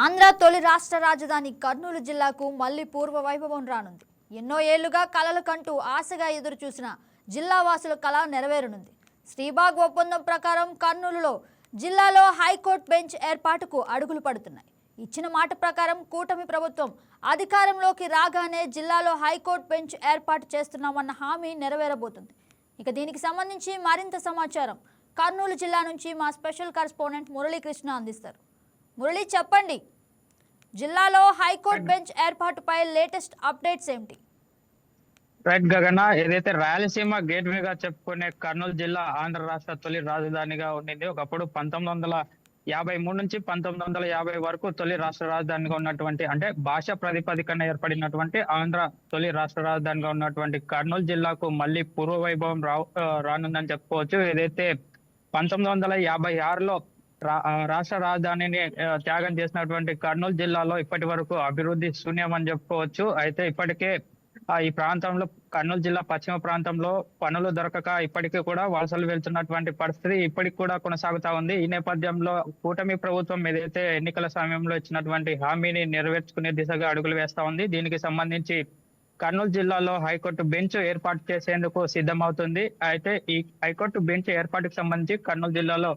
ఆంధ్ర తొలి రాష్ట్ర రాజధాని కర్నూలు జిల్లాకు మళ్ళీ పూర్వ వైభవం రానుంది. ఎన్నో ఏళ్ళుగా కలలు కంటూ ఆశగా ఎదురు చూసిన జిల్లా వాసుల కళ నెరవేరనుంది. శ్రీబాగ్ ఒప్పందం ప్రకారం కర్నూలులో జిల్లాలో హైకోర్టు బెంచ్ ఏర్పాటుకు అడుగులు పడుతున్నాయి. ఇచ్చిన మాట ప్రకారం కూటమి ప్రభుత్వం అధికారంలోకి రాగానే జిల్లాలో హైకోర్టు బెంచ్ ఏర్పాటు చేస్తున్నామన్న హామీ నెరవేరబోతుంది. ఇక దీనికి సంబంధించి మరింత సమాచారం కర్నూలు జిల్లా నుంచి మా స్పెషల్ కరెస్పాండెంట్ మురళీకృష్ణ అందిస్తారు. మురళి చెప్పండి. జిల్లాలో హైకోర్టు బెంచ్ ఏర్పాటుపై లేటెస్ట్ అప్డేట్స్ ఏమిటి? రైట్ గగన ఏదైతే రాయలసీమ గేట్ వేగా చెప్పుకునే కర్నూలు జిల్లా ఆంధ్ర రాష్ట్ర తొలి రాజధానిగా ఉండింది ఒకప్పుడు పంతొమ్మిది వందల యాభై మూడు నుంచి పంతొమ్మిది వందల యాభై వరకు తొలి రాష్ట్ర రాజధానిగా ఉన్నటువంటి అంటే భాష ప్రాతిపదికన ఏర్పడినటువంటి ఆంధ్ర తొలి రాష్ట్ర రాజధానిగా ఉన్నటువంటి కర్నూలు జిల్లాకు మళ్ళీ పూర్వ వైభవం రానుందని చెప్పుకోవచ్చు. ఏదైతే పంతొమ్మిది వందల యాభై ఆరులో రాష్ట్ర రాజధానిని త్యాగం చేసినటువంటి కర్నూలు జిల్లాలో ఇప్పటి వరకు అభివృద్ధి శూన్యమని చెప్పుకోవచ్చు. అయితే ఇప్పటికే ఈ ప్రాంతంలో కర్నూలు జిల్లా పశ్చిమ ప్రాంతంలో పనులు దొరకక ఇప్పటికీ కూడా వలసలు వెళ్తున్నటువంటి పరిస్థితి ఇప్పటికి కూడా కొనసాగుతా ఉంది. ఈ నేపథ్యంలో కూటమి ప్రభుత్వం ఏదైతే ఎన్నికల సమయంలో ఇచ్చినటువంటి హామీని నెరవేర్చుకునే దిశగా అడుగులు వేస్తా ఉంది. దీనికి సంబంధించి కర్నూలు జిల్లాలో హైకోర్టు బెంచ్ ఏర్పాటు చేసేందుకు సిద్ధమవుతుంది. అయితే ఈ హైకోర్టు బెంచ్ ఏర్పాటుకు సంబంధించి కర్నూలు జిల్లాలో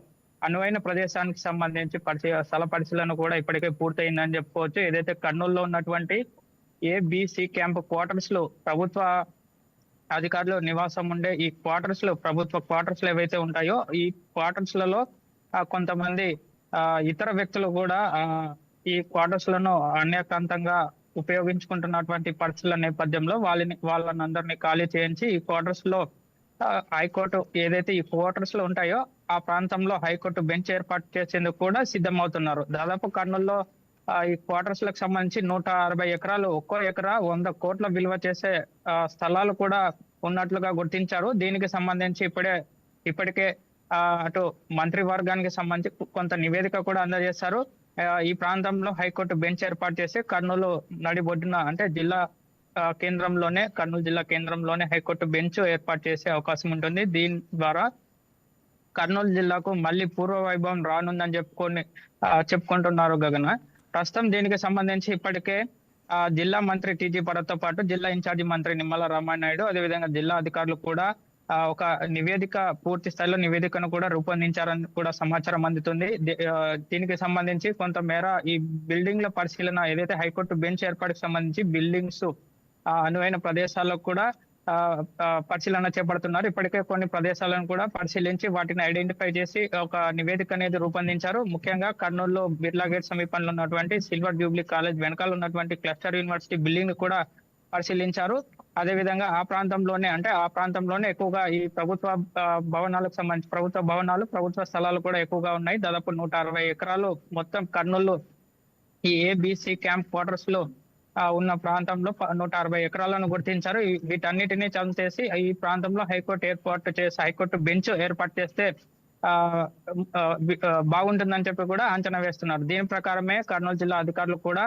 అనువైన ప్రదేశానికి సంబంధించి పరిశీ స్థల పరిశీలన కూడా ఇప్పటికే పూర్తయిందని చెప్పుకోవచ్చు. ఏదైతే కర్నూలులో ఉన్నటువంటి ఏబిసి క్యాంప్ క్వార్టర్స్లో ప్రభుత్వ అధికారులు నివాసం ఉండే ఈ క్వార్టర్స్లో ప్రభుత్వ క్వార్టర్స్లో ఏవైతే ఉంటాయో ఈ క్వార్టర్స్లలో కొంతమంది ఆ, ఇతర వ్యక్తులు కూడా ఆ, ఈ క్వార్టర్స్లను అన్యకాంతంగా ఉపయోగించుకుంటున్నటువంటి పరిస్థితుల నేపథ్యంలో వాళ్ళని వాళ్ళని అందరినీ ఖాళీ చేయించి ఈ క్వార్టర్స్లో హైకోర్టు ఏదైతే ఈ క్వార్టర్స్లో ఉంటాయో ఆ ప్రాంతంలో హైకోర్టు బెంచ్ ఏర్పాటు చేసేందుకు కూడా సిద్ధమవుతున్నారు. దాదాపు కర్నూలులో ఈ క్వార్టర్స్లకు సంబంధించి నూట అరవై ఎకరాలు ఒక్కో ఎకరా వంద కోట్ల విలువ చేసే స్థలాలు కూడా ఉన్నట్లుగా గుర్తించారు. దీనికి సంబంధించి ఇప్పుడే ఇప్పటికే అటు అటు మంత్రివర్గానికి సంబంధించి కొంత నివేదిక కూడా అందజేశారు. ఈ ప్రాంతంలో హైకోర్టు బెంచ్ ఏర్పాటు చేసి కర్నూలు నడిబొడ్డున అంటే జిల్లా కేంద్రంలోనే కర్నూలు జిల్లా కేంద్రంలోనే హైకోర్టు బెంచ్ ఏర్పాటు చేసే అవకాశం ఉంటుంది. దీని ద్వారా కర్నూలు జిల్లాకు మళ్ళీ పూర్వ వైభవం రానుందని చెప్పుకొని చెప్పుకుంటున్నారు గగన. ప్రస్తుతం దీనికి సంబంధించి ఇప్పటికే ఆ, జిల్లా మంత్రి టీజీ భరత్తో పాటు జిల్లా ఇన్ఛార్జి మంత్రి నిమ్మల రామానాయుడు అదేవిధంగా జిల్లా అధికారులు కూడా ఆ, ఒక నివేదిక పూర్తి స్థాయిలో నివేదికను కూడా రూపొందించారని కూడా సమాచారం అందుతుంది. దీనికి సంబంధించి కొంతమేర ఈ బిల్డింగ్ల పరిశీలన ఏదైతే హైకోర్టు బెంచ్ ఏర్పాటుకు సంబంధించి బిల్డింగ్స్ ఆ, అనువైన ప్రదేశాల్లో కూడా పరిశీలన చేపడుతున్నారు. ఇప్పటికే కొన్ని ప్రదేశాలను కూడా పరిశీలించి వాటిని ఐడెంటిఫై చేసి ఒక నివేదిక అనేది రూపొందించారు. ముఖ్యంగా కర్నూలులో బిర్లా గేట్ సమీపంలో ఉన్నటువంటి సిల్వర్ జూబ్లీ కాలేజ్ వెనకాల ఉన్నటువంటి క్లస్టర్ యూనివర్సిటీ బిల్డింగ్ కూడా పరిశీలించారు. అదే విధంగా ఆ ప్రాంతంలోనే అంటే ఆ ప్రాంతంలోనే ఎక్కువగా ఈ ప్రభుత్వ భవనాలకు సంబంధించి ప్రభుత్వ భవనాలు ప్రభుత్వ స్థలాలు కూడా ఎక్కువగా ఉన్నాయి. దాదాపు నూట అరవై ఎకరాలు మొత్తం కర్నూలు ఈ ఏబిసి క్యాంప్ క్వార్టర్స్లో ఉన్న ప్రాంతంలో నూట అరవై ఎకరాలను గుర్తించారు. వీటన్నిటిని వీటన్నిటిని చేసి ఈ ప్రాంతంలో హైకోర్టు ఏర్పాటు చేసి హైకోర్టు బెంచ్ ఏర్పాటు చేస్తే ఆ, బాగుంటుందని చెప్పి కూడా అంచనా వేస్తున్నారు. దీని ప్రకారమే కర్నూలు జిల్లా అధికారులు కూడా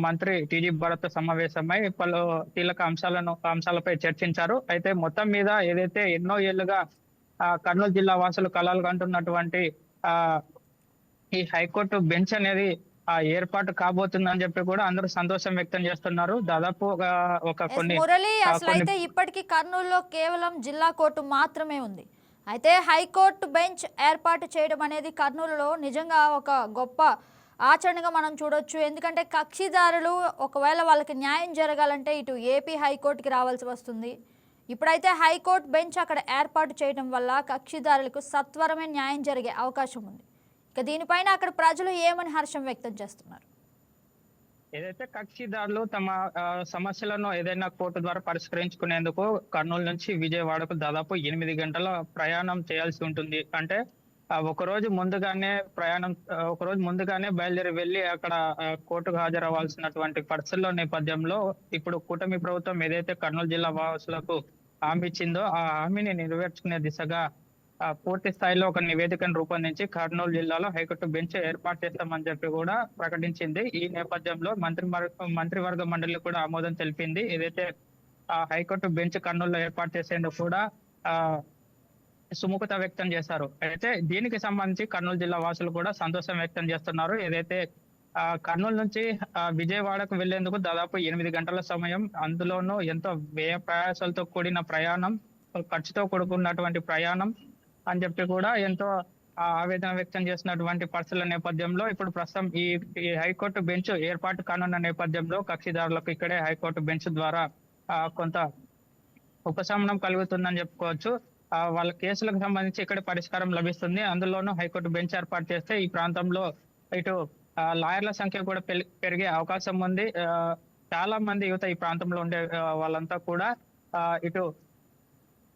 మంత్రి టీజీ భరత్ సమావేశమై పలు కీలక అంశాలను అంశాలపై చర్చించారు. అయితే మొత్తం మీద ఏదైతే ఎన్నో ఏళ్ళుగా ఆ, కర్నూలు జిల్లా వాసులు కళలు కంటున్నటువంటి ఆ ఈ హైకోర్టు బెంచ్ అనేది ఆ ఏర్పాటు కాబోతుందని చెప్పి కూడా అందరూ సంతోషం వ్యక్తం చేస్తున్నారు. దాదాపు ఒక- కొన్ని మురళి అసలు అయితే ఇప్పటికీ కర్నూలులో కేవలం జిల్లా కోర్టు మాత్రమే ఉంది. అయితే హైకోర్టు బెంచ్ ఏర్పాటు చేయడం అనేది కర్నూలులో నిజంగా ఒక గొప్ప ఆచరణగా మనం చూడొచ్చు. ఎందుకంటే కక్షిదారులు ఒకవేళ వాళ్ళకి న్యాయం జరగాలంటే ఇటు ఏపీ హైకోర్టుకి రావాల్సి వస్తుంది. ఇప్పుడైతే హైకోర్టు బెంచ్ అక్కడ ఏర్పాటు చేయడం వల్ల కక్షిదారులకు సత్వరమే న్యాయం జరిగే అవకాశం ఉంది. ఇక దీనిపైన అక్కడ ప్రజలు ఏమని హర్షం వ్యక్తం చేస్తున్నారు? ఏదైతే కక్షిదారులు తమ సమస్యలను ఏదైనా కోర్టు ద్వారా పరిష్కరించుకునేందుకు కర్నూలు నుంచి విజయవాడకు దాదాపు ఎనిమిది గంటల ప్రయాణం చేయాల్సి ఉంటుంది. అంటే ఒక రోజు ముందుగానే ప్రయాణం ఒక రోజు ముందుగానే బయలుదేరి వెళ్ళి అక్కడ కోర్టుకు హాజరవ్వాల్సినటువంటి పరిస్థితుల నేపథ్యంలో ఇప్పుడు కూటమి ప్రభుత్వం ఏదైతే కర్నూలు జిల్లా వాసులకు హామీ ఇచ్చిందో ఆ హామీని నెరవేర్చుకునే దిశగా పూర్తి స్థాయిలో ఒక నివేదికను రూపొందించి కర్నూలు జిల్లాలో హైకోర్టు బెంచ్ ఏర్పాటు చేస్తామని చెప్పి కూడా ప్రకటించింది. ఈ నేపథ్యంలో మంత్రి మంత్రివర్గ మండలి కూడా ఆమోదం తెలిపింది. ఏదైతే ఆ హైకోర్టు బెంచ్ కర్నూలులో ఏర్పాటు చేసేందుకు కూడా ఆ సుముఖత వ్యక్తం చేశారు. అయితే దీనికి సంబంధించి కర్నూలు జిల్లా వాసులు కూడా సంతోషం వ్యక్తం చేస్తున్నారు. ఏదైతే ఆ, కర్నూలు నుంచి విజయవాడకు వెళ్ళేందుకు దాదాపు ఎనిమిది గంటల సమయం. అందులోనూ ఎంతో వ్యయ ప్రయాసాలతో కూడిన ప్రయాణం ఖర్చుతో కూడుకున్నటువంటి ప్రయాణం అని చెప్పి కూడా ఎంతో ఆవేదన వ్యక్తం చేసినటువంటి పరిస్థితుల నేపథ్యంలో ఇప్పుడు ప్రస్తుతం ఈ ఈ హైకోర్టు బెంచ్ ఏర్పాటు కానున్న నేపథ్యంలో కక్షిదారులకు ఇక్కడే హైకోర్టు బెంచ్ ద్వారా ఆ, కొంత ఉపశమనం కలుగుతుందని చెప్పుకోవచ్చు. వాళ్ళ కేసులకు సంబంధించి ఇక్కడ పరిష్కారం లభిస్తుంది. అందులోనూ హైకోర్టు బెంచ్ ఏర్పాటు చేస్తే ఈ ప్రాంతంలో ఇటు లాయర్ల సంఖ్య కూడా పెరిగే అవకాశం ఉంది. ఆ, చాలా మంది యువత ఈ ప్రాంతంలో ఉండే వాళ్ళంతా కూడా ఇటు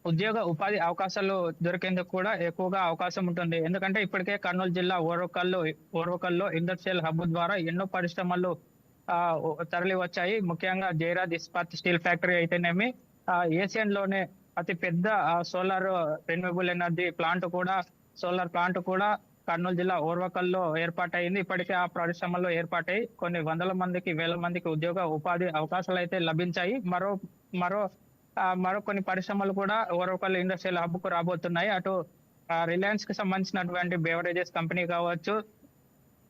ఉద్యోగ ఉపాధి అవకాశాలు దొరికేందుకు కూడా ఎక్కువగా అవకాశం ఉంటుంది. ఎందుకంటే ఇప్పటికే కర్నూలు జిల్లా ఓర్వకల్లు ఓర్వకల్లో ఇండస్ట్రియల్ హబ్ ద్వారా ఎన్నో పరిశ్రమలు ఆ, తరలి వచ్చాయి. ముఖ్యంగా జయరాజ్ ఇస్పాత్ స్టీల్ ఫ్యాక్టరీ అయితేనేమి ఆ, ఏషియన్లోనే అతి పెద్ద సోలార్ రెన్యూవబుల్ ఎనర్జీ ప్లాంట్ కూడా సోలార్ ప్లాంట్ కూడా కర్నూలు జిల్లా ఓర్వకల్లో ఏర్పాటైంది ఇప్పటికే ఆ పరిశ్రమల్లో ఏర్పాటై కొన్ని వందల మందికి వేల మందికి ఉద్యోగ ఉపాధి అవకాశాలు అయితే లభించాయి. మరో మరో మరో కొన్ని పరిశ్రమలు కూడా ఒకరొకరు ఇండస్ట్రియల్ హబ్కు రాబోతున్నాయి. అటు రిలయన్స్కి సంబంధించినటువంటి బేవరేజెస్ కంపెనీ కావచ్చు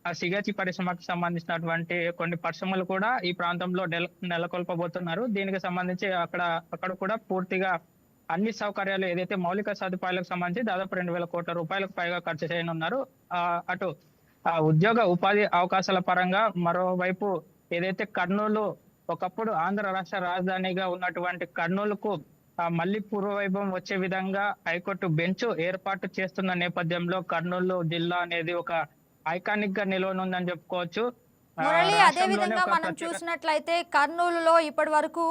ఆ సిగచి పరిశ్రమకు సంబంధించినటువంటి కొన్ని పరిశ్రమలు కూడా ఈ ప్రాంతంలో నెల నెలకొల్పబోతున్నారు. దీనికి సంబంధించి అక్కడ అక్కడ కూడా పూర్తిగా అన్ని సౌకర్యాలు ఏదైతే మౌలిక సదుపాయాలకు సంబంధించి దాదాపు రెండు వేల కోట్ల రూపాయలకు పైగా ఖర్చు చేయనున్నారు. అటు ఆ ఉద్యోగ ఉపాధి అవకాశాల పరంగా మరోవైపు ఏదైతే కర్నూలు ఒకప్పుడు ఆంధ్ర రాష్ట్ర రాజధానిగా ఉన్నటువంటి కర్నూలుకు మళ్ళీ పూర్వవైభవం వచ్చే విధంగా హైకోర్టు బెంచ్ ఏర్పాటు చేస్తున్న నేపథ్యంలో కర్నూలు జిల్లా అనేది ఒక ఐకానిక్గా నిలవనుందని చెప్పుకోవచ్చు. మురళి అదే విధంగా మనం చూసినట్లయితే కర్నూలులో ఇప్పటి వరకు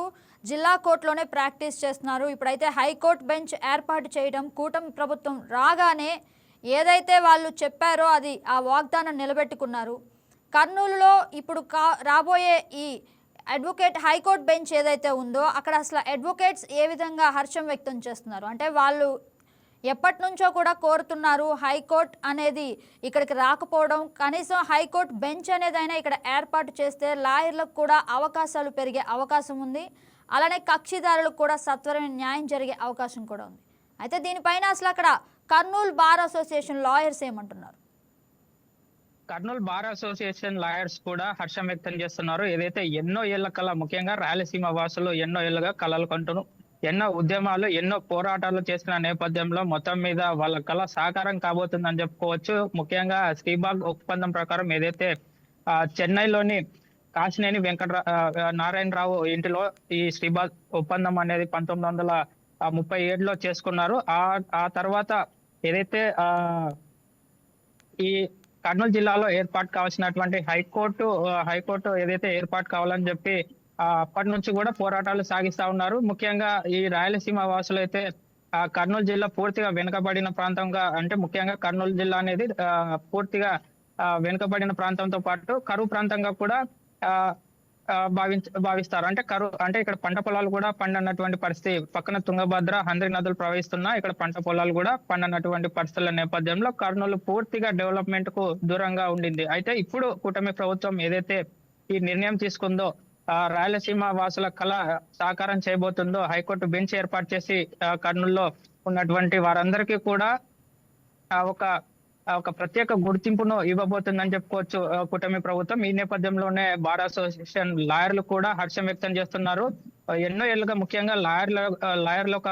జిల్లా కోర్టులోనే ప్రాక్టీస్ చేస్తున్నారు. ఇప్పుడైతే హైకోర్టు బెంచ్ ఏర్పాటు చేయడం కూటమి ప్రభుత్వం రాగానే ఏదైతే వాళ్ళు చెప్పారో అది ఆ వాగ్దానం నిలబెట్టుకున్నారు. కర్నూలులో ఇప్పుడు రాబోయే ఈ అడ్వకేట్ హైకోర్టు బెంచ్ ఏదైతే ఉందో అక్కడ అసలు అడ్వకేట్స్ ఏ విధంగా హర్షం వ్యక్తం చేస్తున్నారు? అంటే వాళ్ళు ఎప్పటి నుంచో కూడా కోరుతున్నారు హైకోర్టు అనేది ఇక్కడికి రాకపోవడం. కనీసం హైకోర్టు బెంచ్ అనేదైనా ఇక్కడ ఏర్పాటు చేస్తే లాయర్లకు కూడా అవకాశాలు పెరిగే అవకాశం ఉంది. అలానే కక్షిదారులకు కూడా సత్వరమైన న్యాయం జరిగే అవకాశం కూడా ఉంది. అయితే దీనిపైన అసలు అక్కడ కర్నూలు బార్ అసోసియేషన్ లాయర్స్ ఏమంటున్నారు? కర్నూలు బార్ అసోసియేషన్ లాయర్స్ కూడా హర్షం వ్యక్తం చేస్తున్నారు. ఏదైతే ఎన్నో ఏళ్ళ కళ ముఖ్యంగా రాయలసీమ వాసులు ఎన్నో ఏళ్ళుగా కళలు కంటును ఎన్నో ఉద్యమాలు ఎన్నో పోరాటాలు చేసిన నేపథ్యంలో మొత్తం మీద వాళ్ళ కళ సాకారం కాబోతుందని చెప్పుకోవచ్చు. ముఖ్యంగా శ్రీబాగ్ ఒప్పందం ప్రకారం ఏదైతే ఆ, చెన్నైలోని కాశినేని వెంకట నారాయణరావు ఇంటిలో ఈ శ్రీబాగ్ ఒప్పందం అనేది పంతొమ్మిది వందల ముప్పై ఏడులో చేసుకున్నారు. ఆ ఆ తర్వాత ఏదైతే ఆ ఈ కర్నూలు జిల్లాలో ఏర్పాటు కావాల్సినటువంటి హైకోర్టు హైకోర్టు ఏదైతే ఏర్పాటు కావాలని చెప్పి అప్పటి నుంచి కూడా పోరాటాలు సాగిస్తా ఉన్నారు. ముఖ్యంగా ఈ రాయలసీమ వాసులు అయితే ఆ, కర్నూలు జిల్లా పూర్తిగా వెనుకబడిన ప్రాంతంగా అంటే ముఖ్యంగా కర్నూలు జిల్లా అనేది పూర్తిగా వెనుకబడిన ప్రాంతంతో పాటు కరువు ప్రాంతంగా కూడా ఆ, భావించ భావిస్తారు. అంటే కరు అంటే ఇక్కడ పంట పొలాలు కూడా పండనటువంటి పరిస్థితి పక్కన తుంగభద్ర హంద్రి నదులు ప్రవహిస్తున్నా ఇక్కడ పంట పొలాలు కూడా పండనటువంటి పరిస్థితుల నేపథ్యంలో కర్నూలు పూర్తిగా డెవలప్మెంట్కు దూరంగా ఉండింది. అయితే ఇప్పుడు కూటమి ప్రభుత్వం ఏదైతే ఈ నిర్ణయం తీసుకుందో ఆ, రాయలసీమ వాసుల కళ సాకారం చేయబోతుందో హైకోర్టు బెంచ్ ఏర్పాటు చేసి కర్నూల్లో కర్నూలులో ఉన్నటువంటి వారందరికీ కూడా ఒక ఒక ప్రత్యేక గుర్తింపును ఇవ్వబోతుందని చెప్పుకోవచ్చు కూటమి ప్రభుత్వం. ఈ నేపథ్యంలోనే బార్ అసోసియేషన్ లాయర్లు కూడా హర్షం వ్యక్తం చేస్తున్నారు. ఎన్నో ఏళ్ళుగా ముఖ్యంగా లాయర్ల లాయర్ల ఒక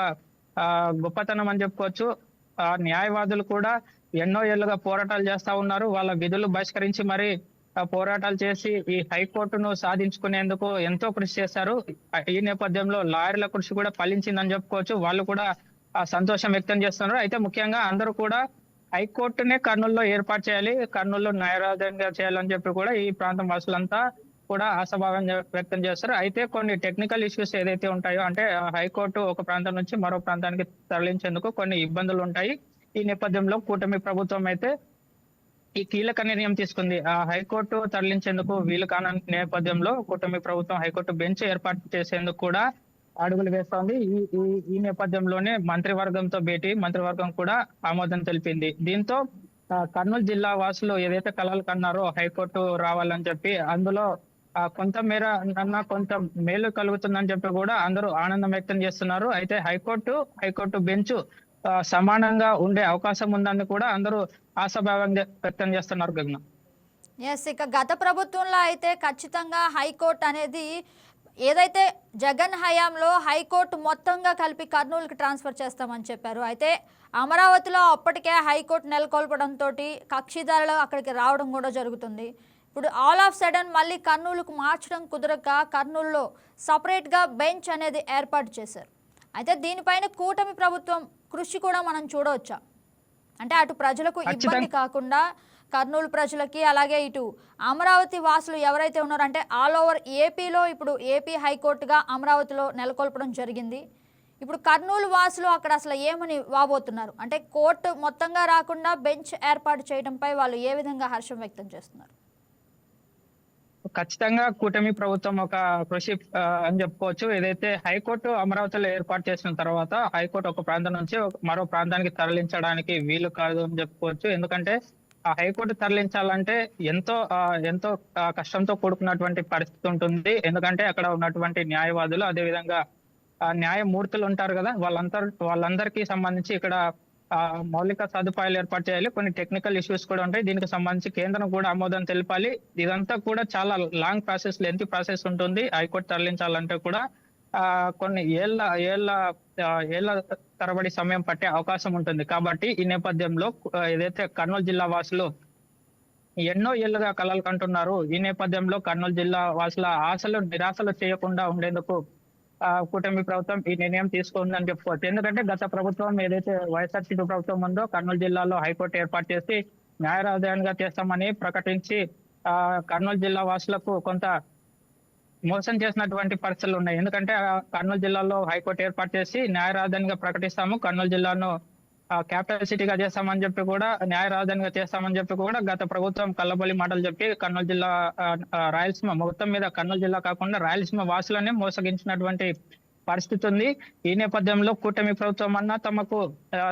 ఆ, గొప్పతనం అని చెప్పుకోవచ్చు. ఆ, న్యాయవాదులు కూడా ఎన్నో ఏళ్ళుగా పోరాటాలు చేస్తా ఉన్నారు. వాళ్ళ విధులు బహిష్కరించి మరి పోరాటాలు చేసి ఈ హైకోర్టును సాధించుకునేందుకు ఎంతో కృషి చేశారు. ఈ నేపథ్యంలో లాయర్ల కృషి కూడా ఫలించిందని చెప్పుకోవచ్చు. వాళ్ళు కూడా సంతోషం వ్యక్తం చేస్తున్నారు. అయితే ముఖ్యంగా అందరూ కూడా హైకోర్టునే కర్నూలులో ఏర్పాటు చేయాలి. కర్నూలులో న్యాయరాజంగా చేయాలని చెప్పి కూడా ఈ ప్రాంతం వాసులంతా కూడా ఆశాభావం వ్యక్తం చేస్తారు. అయితే కొన్ని టెక్నికల్ ఇష్యూస్ ఏదైతే ఉంటాయో అంటే హైకోర్టు ఒక ప్రాంతం నుంచి మరో ప్రాంతానికి తరలించేందుకు కొన్ని ఇబ్బందులు ఉంటాయి. ఈ నేపథ్యంలో కూటమి ప్రభుత్వం అయితే ఈ కీలక నిర్ణయం తీసుకుంది. ఆ హైకోర్టు తరలించేందుకు వీలు కాని నేపథ్యంలో కూటమి ప్రభుత్వం హైకోర్టు బెంచ్ ఏర్పాటు చేసేందుకు కూడా అడుగులు వేస్తోంది. ఈ ఈ నేపథ్యంలోనే మంత్రివర్గంతో భేటీ మంత్రివర్గం కూడా ఆమోదం తెలిపింది. దీంతో కర్నూలు జిల్లా వాసులు ఏదైతే కలలు కన్నారో హైకోర్టు రావాలని చెప్పి అందులో కొంతమేర కొంత మేర కొంత మేలు కలుగుతుందని చెప్పి కూడా అందరూ ఆనందం వ్యక్తం చేస్తున్నారు. అయితే హైకోర్టు హైకోర్టు బెంచ్ సమానంగా ఉండే అవకాశం ఉందని కూడా అందరూ ఆశాభావం వ్యక్తం చేస్తున్నారు గగన. ఎస్ ఇక గత ప్రభుత్వంలో అయితే ఖచ్చితంగా హైకోర్టు అనేది ఏదైతే జగన్ హయాంలో హైకోర్టు మొత్తంగా కలిపి కర్నూలుకి ట్రాన్స్ఫర్ చేస్తామని చెప్పారు అయితే అమరావతిలో అప్పటికే హైకోర్టు నెలకొల్పడంతో కక్షిదారులు అక్కడికి రావడం కూడా జరుగుతుంది. ఇప్పుడు ఆల్ ఆఫ్ సడన్ మళ్ళీ కర్నూలుకు మార్చడం కుదరక కర్నూలులో సపరేట్గా బెంచ్ అనేది ఏర్పాటు చేశారు. అయితే దీనిపైన కూటమి ప్రభుత్వం కృషి కూడా మనం చూడవచ్చా? అంటే అటు ప్రజలకు ఇబ్బంది కాకుండా కర్నూలు ప్రజలకి అలాగే ఇటు అమరావతి వాసులు ఎవరైతే ఉన్నారో అంటే ఆల్ ఓవర్ ఏపీలో ఇప్పుడు ఏపీ హైకోర్టుగా అమరావతిలో నెలకొల్పడం జరిగింది. ఇప్పుడు కర్నూలు వాసులు అక్కడ అసలు ఏమని వాబోతున్నారు? అంటే కోర్టు మొత్తంగా రాకుండా బెంచ్ ఏర్పాటు చేయడంపై వాళ్ళు ఏ విధంగా హర్షం వ్యక్తం చేస్తున్నారు? ఖచ్చితంగా కూటమి ప్రభుత్వం ఒక కృషి అని చెప్పుకోవచ్చు. ఏదైతే హైకోర్టు అమరావతిలో ఏర్పాటు చేసిన తర్వాత హైకోర్టు ఒక ప్రాంతం నుంచి మరో ప్రాంతానికి తరలించడానికి వీలు కాదు అని చెప్పుకోవచ్చు. ఎందుకంటే ఆ హైకోర్టు తరలించాలంటే ఎంతో ఆ, ఎంతో కష్టంతో కూడుకున్నటువంటి పరిస్థితి ఉంటుంది. ఎందుకంటే అక్కడ ఉన్నటువంటి న్యాయవాదులు అదేవిధంగా ఆ, న్యాయమూర్తులు ఉంటారు కదా వాళ్ళందరూ వాళ్ళందరికీ సంబంధించి ఇక్కడ ఆ, మౌలిక సదుపాయాలు ఏర్పాటు చేయాలి. కొన్ని టెక్నికల్ ఇష్యూస్ కూడా ఉంటాయి. దీనికి సంబంధించి కేంద్రం కూడా ఆమోదం తెలపాలి. ఇదంతా కూడా చాలా లాంగ్ ప్రాసెస్ లెంత్ ప్రాసెస్ ఉంటుంది. హైకోర్టు తరలించాలంటే కూడా కొన్ని ఏళ్ళ ఏళ్ళ ఏళ్ళ తరబడి సమయం పట్టే అవకాశం ఉంటుంది. కాబట్టి ఈ నేపథ్యంలో ఏదైతే కర్నూలు జిల్లా వాసులు ఎన్నో ఏళ్ళుగా కలలు కంటున్నారు ఈ నేపథ్యంలో కర్నూలు జిల్లా వాసుల ఆశలు నిరాశలు చేయకుండా ఉండేందుకు ఆ, కూటమి ప్రభుత్వం ఈ నిర్ణయం తీసుకుందని చెప్పుకోవచ్చు. ఎందుకంటే గత ప్రభుత్వం ఏదైతే వైఎస్ఆర్సీపీ ప్రభుత్వం ఉందో కర్నూలు జిల్లాలో హైకోర్టు ఏర్పాటు చేసి న్యాయ రాజధానిగా చేస్తామని ప్రకటించి ఆ కర్నూలు జిల్లా వాసులకు కొంత మోసం చేసినటువంటి పరిస్థితులు ఉన్నాయి. ఎందుకంటే ఆ కర్నూలు జిల్లాలో హైకోర్టు ఏర్పాటు చేసి న్యాయ రాజధానిగా ప్రకటిస్తాము. కర్నూలు జిల్లాను క్యాపిటల్ సిటీగా చేస్తామని చెప్పి కూడా న్యాయ రాజధానిగా చేస్తామని చెప్పి కూడా గత ప్రభుత్వం కల్లబొల్లి మాటలు చెప్పి కర్నూలు జిల్లా రాయలసీమ మొత్తం మీద కర్నూలు జిల్లా కాకుండా రాయలసీమ వాసులనే మోసగించినటువంటి పరిస్థితి ఉంది. ఈ నేపథ్యంలో కూటమి ప్రభుత్వం అన్న తమకు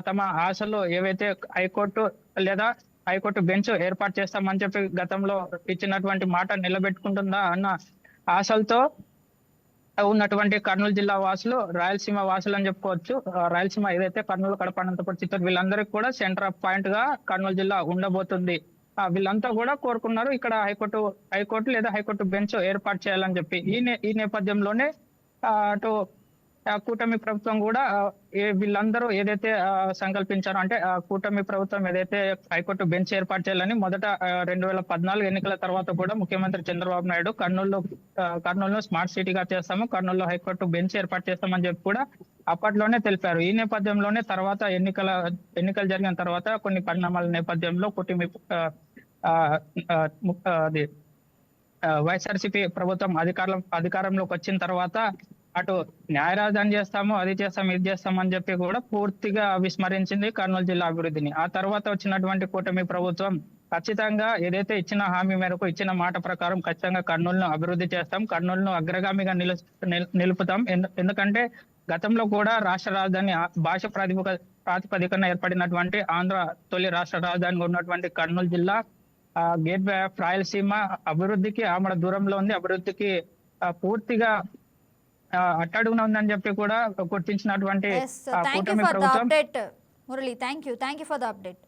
తమ ఆశలు ఏవైతే హైకోర్టు లేదా హైకోర్టు బెంచ్ ఏర్పాటు చేస్తామని చెప్పి గతంలో ఇచ్చినటువంటి మాట నిలబెట్టుకుంటుందా అన్న ఆశలతో ఉన్నటువంటి కర్నూలు జిల్లా వాసులు రాయలసీమ వాసులు అని చెప్పుకోవచ్చు. రాయలసీమ ఏదైతే కర్నూలు కడప అనంతపురం చిత్తూరు వీళ్ళందరికీ కూడా సెంటర్ ఆఫ్ పాయింట్గా కర్నూలు జిల్లా ఉండబోతుంది. ఆ, వీళ్ళంతా కూడా కోరుకున్నారు ఇక్కడ హైకోర్టు హైకోర్టు లేదా హైకోర్టు బెంచ్ ఏర్పాటు చేయాలని చెప్పి. ఈ నే- ఈ నేపథ్యంలోనే అటు కూటమి ప్రభుత్వం కూడా ఏ- వీళ్ళందరూ ఏదైతే సంకల్పించారో అంటే ఆ, కూటమి ప్రభుత్వం ఏదైతే హైకోర్టు బెంచ్ ఏర్పాటు చేయాలని మొదట రెండు వేల పద్నాలుగు ఎన్నికల తర్వాత కూడా ముఖ్యమంత్రి చంద్రబాబు నాయుడు కర్నూలులో కర్నూలు కర్నూలులో స్మార్ట్ సిటీగా చేస్తాము కర్నూలులో హైకోర్టు బెంచ్ ఏర్పాటు చేస్తామని చెప్పి కూడా అప్పట్లోనే తెలిపారు. ఈ నేపథ్యంలోనే తర్వాత ఎన్నికల ఎన్నికలు జరిగిన తర్వాత కొన్ని పరిణామాల నేపథ్యంలో కూటమి ఆ, అది వైఎస్ఆర్సీపీ ప్రభుత్వం అధికారం అధికారంలోకి వచ్చిన తర్వాత అటు న్యాయ రాజధాని చేస్తాము అది చేస్తాం ఇది చేస్తాం అని చెప్పి కూడా పూర్తిగా విస్మరించింది కర్నూలు జిల్లా అభివృద్ధిని. ఆ తర్వాత వచ్చినటువంటి కూటమి ప్రభుత్వం ఖచ్చితంగా ఏదైతే ఇచ్చిన హామీ మేరకు ఇచ్చిన మాట ప్రకారం ఖచ్చితంగా కర్నూలును అభివృద్ధి చేస్తాం కర్నూలును అగ్రగామిగా నిలు నిలుపుతాం. ఎందు- ఎందుకంటే గతంలో కూడా రాష్ట్ర రాజధాని భాష ప్రాతిపక ప్రాతిపదికన ఏర్పడినటువంటి ఆంధ్ర తొలి రాష్ట్ర రాజధానిగా ఉన్నటువంటి కర్నూలు జిల్లా ఆ గేట్ వే రాయలసీమ అభివృద్ధికి ఆమె దూరంలో ఉంది. అభివృద్ధికి పూర్తిగా అట్టడుగున ఉందని చెప్పి కూడా గుర్తించినటువంటి Murali. Thank you thank you for the update